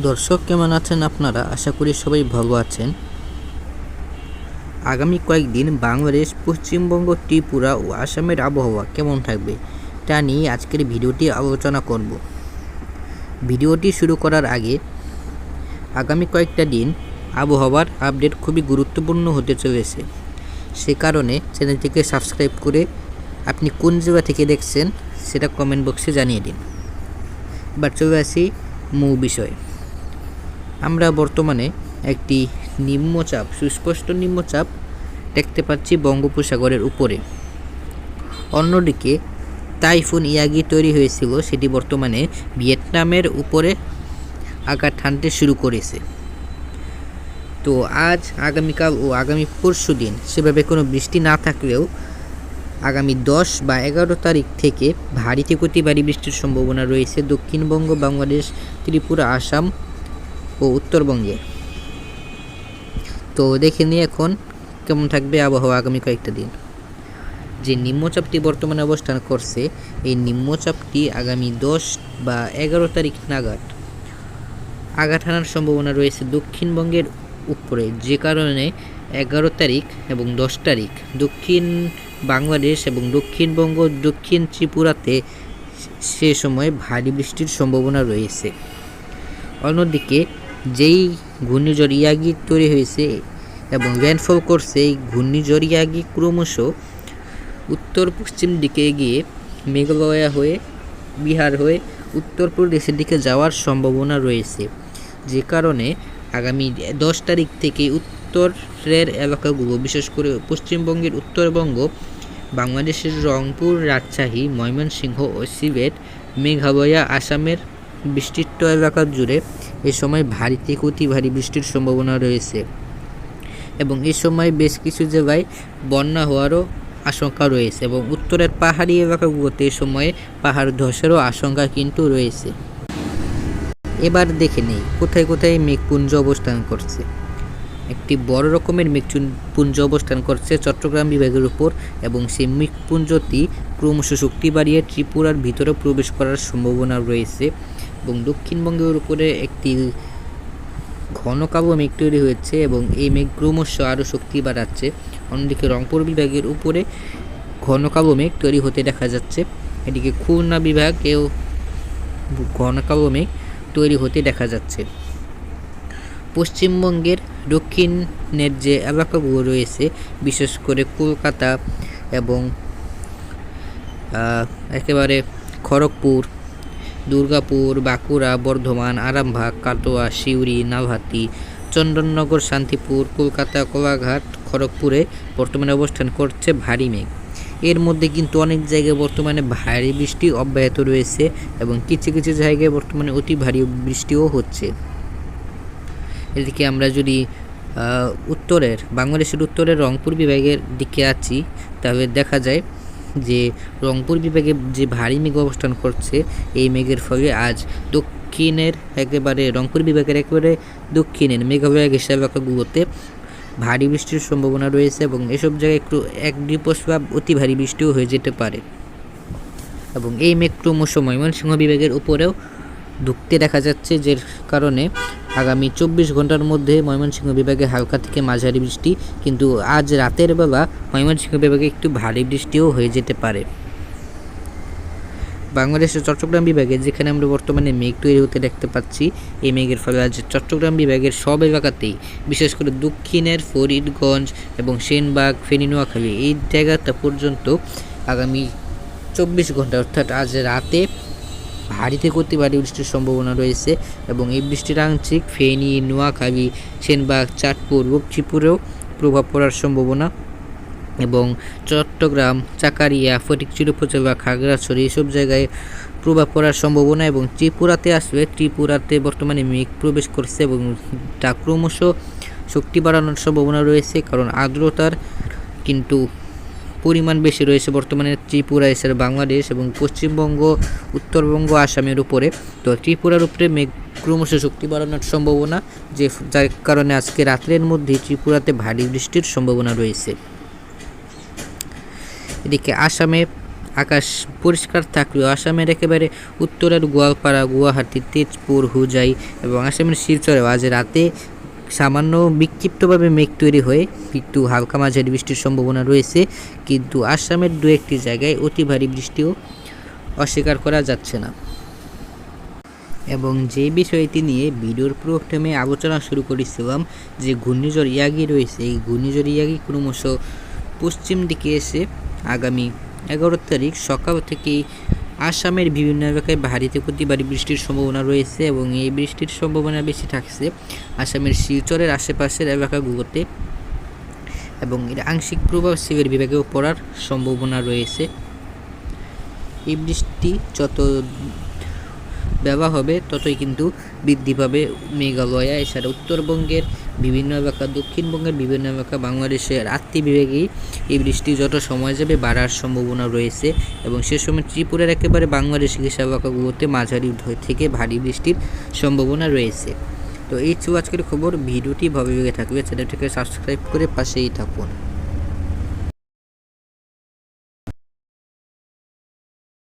দর্শক, কেমন আছেন আপনারা? আশা করি সবাই ভালো আছেন। আগামী কয়েকদিন বাংলাদেশ, পশ্চিমবঙ্গ, ত্রিপুরা ও আসামের আবহাওয়া কেমন থাকবে তা নিয়ে আজকের ভিডিওটি আলোচনা করব। ভিডিওটি শুরু করার আগে আগামী কয়েকটা দিন আবহাওয়ার আপডেট খুবই গুরুত্বপূর্ণ হতে চলেছে। সে কারণে চ্যানেলটিকে সাবস্ক্রাইব করে আপনি কোন জায়গা থেকে দেখছেন সেটা কমেন্ট বক্সে জানিয়ে দিন। এবার চলে আসি মূল বিষয়। আমরা বর্তমানে একটি নিম্নচাপ, সুস্পষ্ট নিম্নচাপ দেখতে পাচ্ছি বঙ্গোপসাগরের উপরে। অন্যদিকে, টাইফুন ইয়াগি তৈরি হয়েছিল, সেটি বর্তমানে ভিয়েতনামের উপরে আঘাত হানতে শুরু করেছে। তো আজ, আগামীকাল ও আগামী পরশু দিন সেভাবে কোনো বৃষ্টি না থাকলেও আগামী দশ বা এগারো তারিখ থেকে ভারী থেকে অতি ভারী বৃষ্টির সম্ভাবনা রয়েছে দক্ষিণবঙ্গ, বাংলাদেশ, ত্রিপুরা, আসাম ও উত্তরবঙ্গে। তো দেখে নিই এখন কেমন থাকবে আবহাওয়া আগামী কয়েকটা দিন। যে নিম্নচাপটি বর্তমানে অবস্থান করছে, এই নিম্নচাপটি আগামী দশ বা এগারো তারিখ নাগাদ আঘাত হানার সম্ভাবনা রয়েছে দক্ষিণবঙ্গের উপরে, যে কারণে এগারো তারিখ এবং দশ তারিখ দক্ষিণ বাংলাদেশ এবং দক্ষিণবঙ্গ, দক্ষিণ ত্রিপুরাতে সে সময় ভারী বৃষ্টির সম্ভাবনা রয়েছে। অন্যদিকে যেই ঘূর্ণিঝড় ইয়াগি তৈরি হয়েছে এবং ল্যান্ডফল করছে এই ঘূর্ণিঝড় ইয়াগি ক্রমশ উত্তর পশ্চিম দিকে গিয়ে মেঘালয়া হয়ে, বিহার হয়ে উত্তরপ্রদেশের দিকে যাওয়ার সম্ভাবনা রয়েছে। যে কারণে আগামী দশ তারিখ থেকে উত্তরের এলাকাগুলো, বিশেষ করে পশ্চিমবঙ্গের উত্তরবঙ্গ, বাংলাদেশের রংপুর, রাজশাহী, ময়মনসিংহ ও সিলেট, মেঘালয়া, আসামের বিস্তৃত এলাকা জুড়ে এ সময় ভারী থেকে অতি ভারী বৃষ্টির সম্ভাবনা রয়েছে এবং এ সময় বেশ কিছু জায়গায় বন্যা হওয়ারও আশঙ্কা রয়েছে এবং উত্তরের পাহাড়ি এলাকাগুলোতে এ সময়ে পাহাড় ধসেরও আশঙ্কা কিন্তু রয়েছে। এবার দেখে নেই, কোথায় কোথায় মেঘপুঞ্জ অবস্থান করছে। একটি বড় রকমের মেঘপুঞ্জ অবস্থান করছে চট্টগ্রাম বিভাগের উপর এবং সেই মেঘপুঞ্জটি ক্রমশ শক্তি বাড়িয়ে ত্রিপুরার ভিতরে প্রবেশ করার সম্ভাবনা রয়েছে। এবং দক্ষিণবঙ্গের উপরে একটি ঘন কালো মেঘ তৈরি হয়েছে এবং এই মেঘ ক্রমশ আরও শক্তি বাড়াচ্ছে। অন্যদিকে রংপুর বিভাগের উপরে ঘন কালো মেঘ তৈরি হতে দেখা যাচ্ছে। এদিকে খুলনা বিভাগেও ঘন কালো মেঘ তৈরি হতে দেখা যাচ্ছে। পশ্চিমবঙ্গের দক্ষিণের যে এলাকাগুলো রয়েছে, বিশেষ করে কলকাতা এবং একেবারে খড়গপুর দুর্গাপুর, বাঁকুড়া, বর্ধমান, আরামবাগ, কাটোয়া, সিউড়ি নাভাতি চন্দননগর, শান্তিপুর, কলকাতা, কোলাঘাট, খড়গপুরে বর্তমানে অবস্থান করছে ভারী মেঘ। এর মধ্যে কিন্তু অনেক জায়গায় বর্তমানে ভারী বৃষ্টি অব্যাহত রয়েছে এবং কিছু কিছু জায়গায় বর্তমানে অতি ভারী বৃষ্টিও হচ্ছে। এদিকে আমরা যদি উত্তরের, বাংলাদেশের উত্তরের রংপুর বিভাগের দিকে আছি, তাহলে দেখা যায় যে রংপুর বিভাগে যে ভারী মেঘ অবস্থান করছে, এই মেঘের ফলে আজ দক্ষিণের একেবারে, রংপুর বিভাগের একেবারে দক্ষিণের মেঘালয় গেছে এলাকাগুলোতে ভারী বৃষ্টির সম্ভাবনা রয়েছে এবং এসব জায়গায় একটু এক দিবস বা অতি ভারী বৃষ্টিও হয়ে যেতে পারে। এবং এই মেঘ ক্রমশ ময়মনসিংহ বিভাগের উপরেও ঢুকতে দেখা যাচ্ছে, যে কারণে আগামী চব্বিশ ঘণ্টার মধ্যে ময়মনসিংহ বিভাগে হালকা থেকে মাঝারি বৃষ্টি, কিন্তু আজ রাতের বেলা ময়মনসিংহ বিভাগে একটু ভারী বৃষ্টিও হয়ে যেতে পারে। বাংলাদেশের চট্টগ্রাম বিভাগে, যেখানে আমরা বর্তমানে মেঘ তৈরি হতে দেখতে পাচ্ছি, এই মেঘের ফলে আজ চট্টগ্রাম বিভাগের সব এলাকাতেই, বিশেষ করে দক্ষিণের ফরিদগঞ্জ এবং সেনবাগ, ফেনী, নোয়াখালী, এই জায়গাটা পর্যন্ত আগামী চব্বিশ ঘণ্টা, অর্থাৎ আজ রাতে ভারী থেকে অতি ভারী বৃষ্টির সম্ভাবনা রয়েছে এবং এই বৃষ্টির আংশিক ফেনী, নোয়াখালী, সেনবাগ, চাঁদপুর বক্সিপুরেও প্রভাব পড়ার সম্ভাবনা এবং চট্টগ্রাম, চাকারিয়া, ফটিকচির উপজেলা, খাগড়াছড়ি এসব জায়গায় প্রভাব পড়ার সম্ভাবনা এবং ত্রিপুরাতে আসবে। ত্রিপুরাতে বর্তমানে মেঘ প্রবেশ করছে এবং তা ক্রমশ শক্তি বাড়ানোর সম্ভাবনা রয়েছে কারণ আর্দ্রতার কিন্তু পরিমাণ বেশি রয়েছে বর্তমানে ত্রিপুরা, এছাড়া বাংলাদেশ এবং পশ্চিমবঙ্গ, উত্তরবঙ্গ, আসামের উপরে। তো ত্রিপুরার উপরে মেঘ ক্রমশ শক্তি বাড়ানোর সম্ভাবনা, যে যার কারণে আজকে রাত্রের মধ্যে ত্রিপুরাতে ভারী বৃষ্টির সম্ভাবনা রয়েছে। এদিকে আসামে আকাশ পরিষ্কার থাকলেও আসামের একেবারে উত্তরের গোয়ালপাড়া, গুয়াহাটি, তেজপুর, হুজাই এবং আসামের শিলচরেও আজ রাতে সামান্য বিক্ষিপ্তভাবে মেঘ তৈরি হয়ে একটু হালকা মাঝারি বৃষ্টির সম্ভাবনা রয়েছে, কিন্তু আসামের দু একটি জায়গায় অতি ভারী বৃষ্টিও অস্বীকার করা যাচ্ছে না। এবং যে বিষয়টি নিয়ে ভিডিওর প্রথমে আলোচনা শুরু করেছিলাম, যে ঘূর্ণিঝড় ইয়াগি রয়েছে, এই ঘূর্ণিঝড় ইয়াগি ক্রমশ পশ্চিম দিকে এসে আগামী এগারো তারিখ সকাল থেকেই আসামের বিভিন্ন এলাকায় ভারী থেকে অতি ভারী বৃষ্টির সম্ভাবনা রয়েছে এবং এই বৃষ্টির সম্ভাবনা বেশি থাকছে আসামের শিলচরের আশেপাশের এলাকাগুলোতে এবং এর আংশিক প্রভাব শিবের বিভাগেও পড়ার সম্ভাবনা রয়েছে। এই বৃষ্টি যত দেওয়া হবে, ততই কিন্তু বৃদ্ধি পাবে মেঘালয়া, এছাড়া উত্তরবঙ্গের বিভিন্ন এলাকা, দক্ষিণবঙ্গের বিভিন্ন এলাকা, বাংলাদেশের আত্মি বিভাগেই এই বৃষ্টি যত সময় যাবে বাড়ার সম্ভাবনা রয়েছে এবং সে সময় ত্রিপুরার একেবারে বাংলাদেশ কিছু এলাকাগুলোতে মাঝারি থেকে ভারী বৃষ্টির সম্ভাবনা রয়েছে। তো এই ছিল আজকের খবর, ভিডিওটি লেগে থাকবে চ্যানেলটিকে সাবস্ক্রাইব করে পাশেই থাকুন।